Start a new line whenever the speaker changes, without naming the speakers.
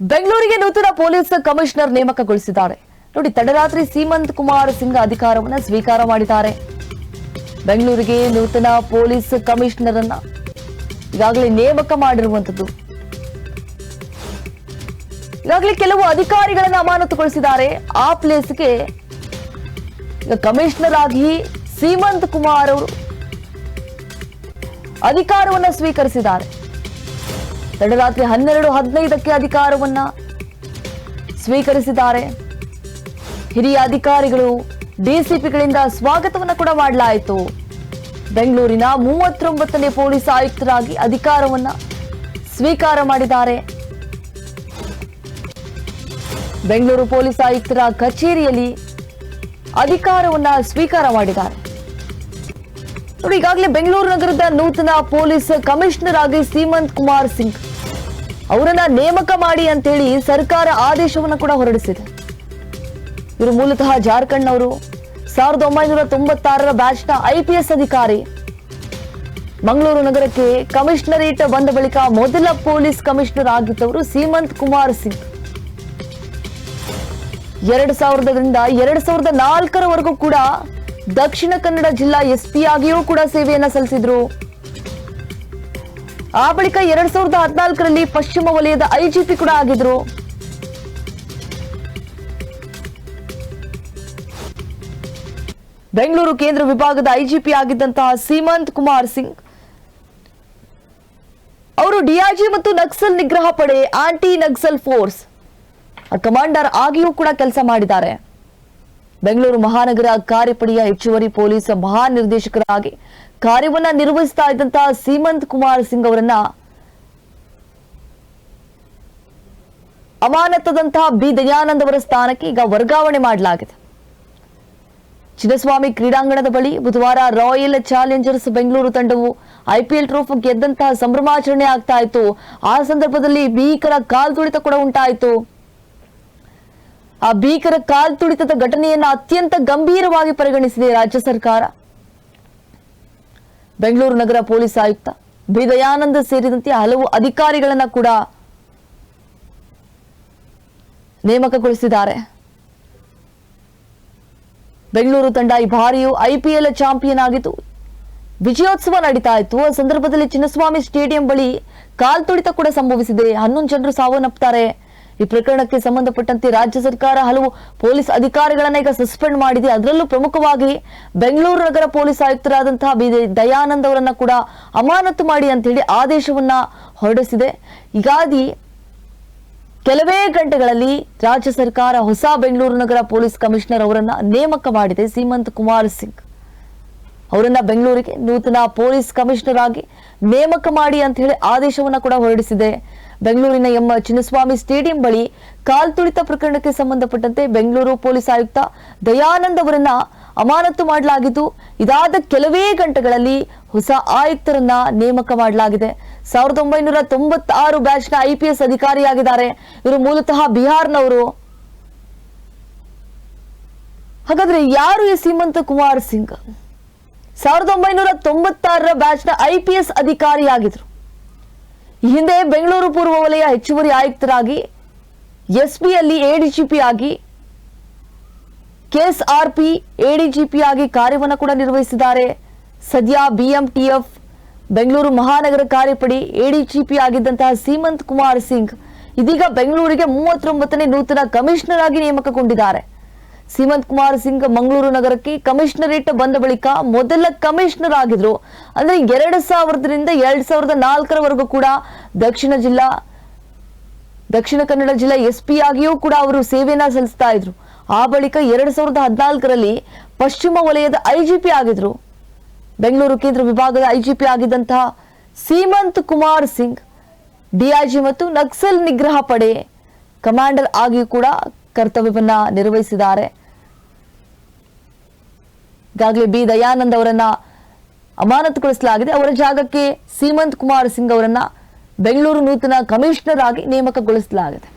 ಬೆಂಗಳೂರಿಗೆ ನೂತನ police commissioner ನೇಮಕಗೊಳಿಸಿದ್ದಾರೆ. ನೋಡಿ, ತಡರಾತ್ರಿ ಸೀಮಂತ್ ಕುಮಾರ್ ಸಿಂಗ್ ಅಧಿಕಾರವನ್ನು ಸ್ವೀಕಾರ ಮಾಡಿದ್ದಾರೆ. ಬೆಂಗಳೂರಿಗೆ ನೂತನ ಪೊಲೀಸ್ ಕಮಿಷನರ್ ಅನ್ನ ಈಗಾಗಲೇ ನೇಮಕ ಮಾಡಿರುವಂತದ್ದು ಈಗಾಗಲೇ ಕೆಲವು ಅಧಿಕಾರಿಗಳನ್ನ ಅಮಾನತುಗೊಳಿಸಿದ್ದಾರೆ. ಆ ಪ್ಲೇಸ್ಗೆ ಕಮಿಷನರ್ ಆಗಿ ಸೀಮಂತ್ ಕುಮಾರ್ ಅವರು ಅಧಿಕಾರವನ್ನ ಸ್ವೀಕರಿಸಿದ್ದಾರೆ. ತಡರಾತ್ರಿ ಹನ್ನೆರಡು ಹದಿನೈದಕ್ಕೆ ಅಧಿಕಾರವನ್ನ ಸ್ವೀಕರಿಸಿದ್ದಾರೆ. ಹಿರಿಯ ಅಧಿಕಾರಿಗಳು ಡಿಸಿಪಿಗಳಿಂದ ಸ್ವಾಗತವನ್ನು ಕೂಡ ಮಾಡಲಾಯಿತು. ಬೆಂಗಳೂರಿನ ಮೂವತ್ತೊಂಬತ್ತನೇ ಪೊಲೀಸ್ ಆಯುಕ್ತರಾಗಿ ಅಧಿಕಾರವನ್ನ ಸ್ವೀಕಾರ ಮಾಡಿದ್ದಾರೆ. ಬೆಂಗಳೂರು ಪೊಲೀಸ್ ಆಯುಕ್ತರ ಕಚೇರಿಯಲ್ಲಿ ಅಧಿಕಾರವನ್ನ ಸ್ವೀಕಾರ ಮಾಡಿದ್ದಾರೆ. ನೋಡಿ, ಈಗಾಗಲೇ ಬೆಂಗಳೂರು ನಗರದ ನೂತನ ಪೊಲೀಸ್ ಕಮಿಷನರ್ ಆಗಿ ಸೀಮಂತ್ ಕುಮಾರ್ ಸಿಂಗ್ ಅವರನ್ನ ನೇಮಕ ಮಾಡಿ ಅಂತೇಳಿ ಸರ್ಕಾರ ಆದೇಶವನ್ನು ಕೂಡ ಹೊರಡಿಸಿದೆ. ಇವರು ಮೂಲತಃ ಜಾರ್ಖಂಡ್ ಅವರು ಸಾವಿರದ ಒಂಬೈನೂರ ತೊಂಬತ್ತಾರರ ಬ್ಯಾಚ್ನ ಐಪಿಎಸ್ ಅಧಿಕಾರಿ. ಮಂಗಳೂರು ನಗರಕ್ಕೆ ಕಮಿಷನರೇಟ್ ಬಂದ ಬಳಿಕ ಮೊದಲ ಪೊಲೀಸ್ ಕಮಿಷನರ್ ಆಗಿದ್ದವರು ಸೀಮಂತ್ ಕುಮಾರ್ ಸಿಂಗ್. ಎರಡು ಸಾವಿರದ ಎರಡು ಸಾವಿರದ ನಾಲ್ಕರವರೆಗೂ ಕೂಡ ದಕ್ಷಿಣ ಕನ್ನಡ ಜಿಲ್ಲಾ ಎಸ್ಪಿ ಆಗಿಯೂ ಕೂಡ ಸೇವೆಯನ್ನ ಸಲ್ಲಿಸಿದ್ರು. ಆ ಬಳಿಕ ಎರಡ್ ಸಾವಿರದ ಹದಿನಾಲ್ಕರಲ್ಲಿ ಪಶ್ಚಿಮ ವಲಯದ ಐಜಿಪಿ ಕೂಡ ಆಗಿದ್ರು. ಬೆಂಗಳೂರು ಕೇಂದ್ರ ವಿಭಾಗದ ಐಜಿಪಿ ಆಗಿದ್ದಂತಹ ಸೀಮಂತ್ ಕುಮಾರ್ ಸಿಂಗ್. ಅವರು ಡಿಆರ್ಜಿ ಮತ್ತು ನಕ್ಸಲ್ ನಿಗ್ರಹ ಪಡೆ, ಆಂಟಿ ನಕ್ಸಲ್ ಫೋರ್ಸ್. ಕಮಾಂಡರ್ ಆಗಿಯೂ ಕೂಡ ಕೆಲಸ ಮಾಡಿದ್ದಾರೆ. ಬೆಂಗಳೂರು ಮಹಾನಗರ ಕಾರ್ಯಪಡೆಯ ಹೆಚ್ಚುವರಿ ಪೊಲೀಸ್ ಮಹಾನಿರ್ದೇಶಕರಾಗಿ ಕಾರ್ಯವನ್ನ ನಿರ್ವಹಿಸ್ತಾ ಇದ್ದಂತಹ ಸೀಮಂತ್ ಕುಮಾರ್ ಸಿಂಗ್ ಅವರನ್ನ ಅಮಾನತದಂತಹ ಬಿ ದಯಾನಂದ್ ಅವರ ಸ್ಥಾನಕ್ಕೆ ಈಗ ವರ್ಗಾವಣೆ ಮಾಡಲಾಗಿದೆ. ಚಿನ್ನಸ್ವಾಮಿ ಕ್ರೀಡಾಂಗಣದ ಬಳಿ ಬುಧವಾರ ರಾಯಲ್ ಚಾಲೆಂಜರ್ಸ್ ಬೆಂಗಳೂರು ತಂಡವು ಐಪಿಎಲ್ ಟ್ರೋಫಿ ಗೆದ್ದಂತಹ ಸಂಭ್ರಮಾಚರಣೆ ಆಗ್ತಾ ಇತ್ತು. ಆ ಸಂದರ್ಭದಲ್ಲಿ ಭೀಕರ ಕಾಲ್ತುಳಿತ ಕೂಡ ಉಂಟಾಯಿತು. ಆ ಭೀಕರ ಕಾಲ್ ತುಳಿತದ ಘಟನೆಯನ್ನು ಅತ್ಯಂತ ಗಂಭೀರವಾಗಿ ಪರಿಗಣಿಸಿದೆ ರಾಜ್ಯ ಸರ್ಕಾರ. ಬೆಂಗಳೂರು ನಗರ ಪೊಲೀಸ್ ಆಯುಕ್ತ ಬಿ ದಯಾನಂದ ಸೇರಿದಂತೆ ಹಲವು ಅಧಿಕಾರಿಗಳನ್ನ ಕೂಡ ನೇಮಕಗೊಳಿಸಿದ್ದಾರೆ. ಬೆಂಗಳೂರು ತಂಡ ಈ ಬಾರಿಯೂ ಐಪಿಎಲ್ ಚಾಂಪಿಯನ್ ಆಗಿತ್ತು ವಿಜಯೋತ್ಸವ ನಡೀತಾ ಇತ್ತು ಆ ಸಂದರ್ಭದಲ್ಲಿ ಚಿನ್ನಸ್ವಾಮಿ ಸ್ಟೇಡಿಯಂ ಬಳಿ ಕಾಲ್ತುಳಿತ ಕೂಡ ಸಂಭವಿಸಿದೆ. ಹನ್ನೊಂದು ಜನರು ಸಾವನ್ನಪ್ಪುತ್ತಾರೆ ಈ ಪ್ರಕರಣಕ್ಕೆ ಸಂಬಂಧಪಟ್ಟಂತೆ ರಾಜ್ಯ ಸರ್ಕಾರ ಹಲವು ಪೊಲೀಸ್ ಅಧಿಕಾರಿಗಳನ್ನ ಈಗ ಸಸ್ಪೆಂಡ್ ಮಾಡಿದೆ. ಅದರಲ್ಲೂ ಪ್ರಮುಖವಾಗಿ ಬೆಂಗಳೂರು ನಗರ ಪೊಲೀಸ್ ಆಯುಕ್ತರಾದಂತಹ ಬಿ ದಯಾನಂದ್ ಅವರನ್ನ ಕೂಡ ಅಮಾನತು ಮಾಡಿ ಅಂತ ಹೇಳಿ ಆದೇಶವನ್ನ ಹೊರಡಿಸಿದೆ. ಹೀಗಾಗಿ ಕೆಲವೇ ಗಂಟೆಗಳಲ್ಲಿ ರಾಜ್ಯ ಸರ್ಕಾರ ಹೊಸ ಬೆಂಗಳೂರು ನಗರ ಪೊಲೀಸ್ ಕಮಿಷನರ್ ಅವರನ್ನ ನೇಮಕ ಮಾಡಿದೆ. ಸೀಮಂತ್ ಕುಮಾರ್ ಸಿಂಗ್ ಅವರನ್ನ ಬೆಂಗಳೂರಿಗೆ ನೂತನ ಪೊಲೀಸ್ ಕಮಿಷನರ್ ಆಗಿ ನೇಮಕ ಮಾಡಿ ಅಂತ ಹೇಳಿ ಆದೇಶವನ್ನ ಕೂಡ ಹೊರಡಿಸಿದೆ. ಬೆಂಗಳೂರಿನ ಎಂ ಚಿನ್ನಸ್ವಾಮಿ ಸ್ಟೇಡಿಯಂ ಬಳಿ ಕಾಲ್ತುಳಿತ ಪ್ರಕರಣಕ್ಕೆ ಸಂಬಂಧಪಟ್ಟಂತೆ ಬೆಂಗಳೂರು ಪೊಲೀಸ್ ಆಯುಕ್ತ ದಯಾನಂದ್ ಅವರನ್ನ ಅಮಾನತು ಮಾಡಲಾಗಿದ್ದು, ಇದಾದ ಕೆಲವೇ ಗಂಟೆಗಳಲ್ಲಿ ಹೊಸ ಆಯುಕ್ತರನ್ನ ನೇಮಕ ಮಾಡಲಾಗಿದೆ. ಸಾವಿರದ ಒಂಬೈನೂರ ತೊಂಬತ್ತಾರು ಬ್ಯಾಚ್ನ ಐಪಿಎಸ್ ಅಧಿಕಾರಿಯಾಗಿದ್ದಾರೆ. ಇವರು ಮೂಲತಃ ಬಿಹಾರ್ನವರು. ಹಾಗಾದ್ರೆ ಯಾರು ಈ ಸೀಮಂತ ಕುಮಾರ್ ಸಿಂಗ್? ಸಾವಿರದ ಒಂಬೈನೂರ ತೊಂಬತ್ತಾರರ ಬ್ಯಾಚ್ನ ಐಪಿಎಸ್ ಅಧಿಕಾರಿಯಾಗಿದ್ರು. ಈ ಹಿಂದೆ ಬೆಂಗಳೂರು ಪೂರ್ವ ವಲಯ ಹೆಚ್ಚುವರಿ ಆಯುಕ್ತರಾಗಿ ಎಸ್ಪಿಯಲ್ಲಿ ಎಡಿಜಿಪಿ ಆಗಿ, ಕೆಎಸ್ಆರ್ಪಿ ಎಡಿಜಿಪಿ ಆಗಿ ಕಾರ್ಯವನ್ನು ಕೂಡ ನಿರ್ವಹಿಸಿದ್ದಾರೆ. ಸದ್ಯ ಬಿಎಂಟಿಎಫ್ ಬೆಂಗಳೂರು ಮಹಾನಗರ ಕಾರ್ಯಪಡೆ ಎಡಿಜಿಪಿ ಆಗಿದ್ದಂತಹ ಸೀಮಂತ್ ಕುಮಾರ್ ಸಿಂಗ್ ಇದೀಗ ಬೆಂಗಳೂರಿಗೆ ಮೂವತ್ತೊಂಬತ್ತನೇ ನೂತನ ಕಮಿಷನರ್ ಆಗಿ ನೇಮಕಗೊಂಡಿದ್ದಾರೆ. ಸೀಮಂತ್ ಕುಮಾರ್ ಸಿಂಗ್ ಮಂಗಳೂರು ನಗರಕ್ಕೆ ಕಮಿಷನರೇಟ್ ಬಂದ ಬಳಿಕ ಮೊದಲ ಕಮಿಷನರ್ ಆಗಿದ್ರು. ಅಂದ್ರೆ ಎರಡು ಸಾವಿರದಿಂದ ಎರಡ್ ಸಾವಿರದ ನಾಲ್ಕರವರೆಗೂ ಕೂಡ ದಕ್ಷಿಣ ಜಿಲ್ಲಾ, ದಕ್ಷಿಣ ಕನ್ನಡ ಜಿಲ್ಲಾ ಎಸ್ ಪಿ ಆಗಿಯೂ ಕೂಡ ಅವರು ಸೇವೆಯನ್ನ ಸಲ್ಲಿಸ್ತಾ ಇದ್ರು. ಆ ಬಳಿಕ ಎರಡ್ ಸಾವಿರದ ಹದಿನಾಲ್ಕರಲ್ಲಿ ಪಶ್ಚಿಮ ವಲಯದ ಐಜಿಪಿ ಆಗಿದ್ರು. ಬೆಂಗಳೂರು ಕೇಂದ್ರ ವಿಭಾಗದ ಐಜಿಪಿ ಆಗಿದ್ದಂತಹ ಸೀಮಂತ್ ಕುಮಾರ್ ಸಿಂಗ್, ಡಿಐಜಿ ಮತ್ತು ನಕ್ಸಲ್ ನಿಗ್ರಹ ಪಡೆ ಕಮಾಂಡರ್ ಆಗಿಯೂ ಕೂಡ ಕರ್ತವ್ಯವನ್ನ ನಿರ್ವಹಿಸಿದ್ದಾರೆ. ಈಗಾಗಲೇ ಬಿ ದಯಾನಂದ್ ಅವರನ್ನ ಅಮಾನತುಗೊಳಿಸಲಾಗಿದೆ. ಅವರ ಜಾಗಕ್ಕೆ ಸೀಮಂತ್ ಕುಮಾರ್ ಸಿಂಗ್ ಅವರನ್ನ ಬೆಂಗಳೂರು ನೂತನ ಕಮಿಷನರ್ ಆಗಿ ನೇಮಕಗೊಳಿಸಲಾಗಿದೆ.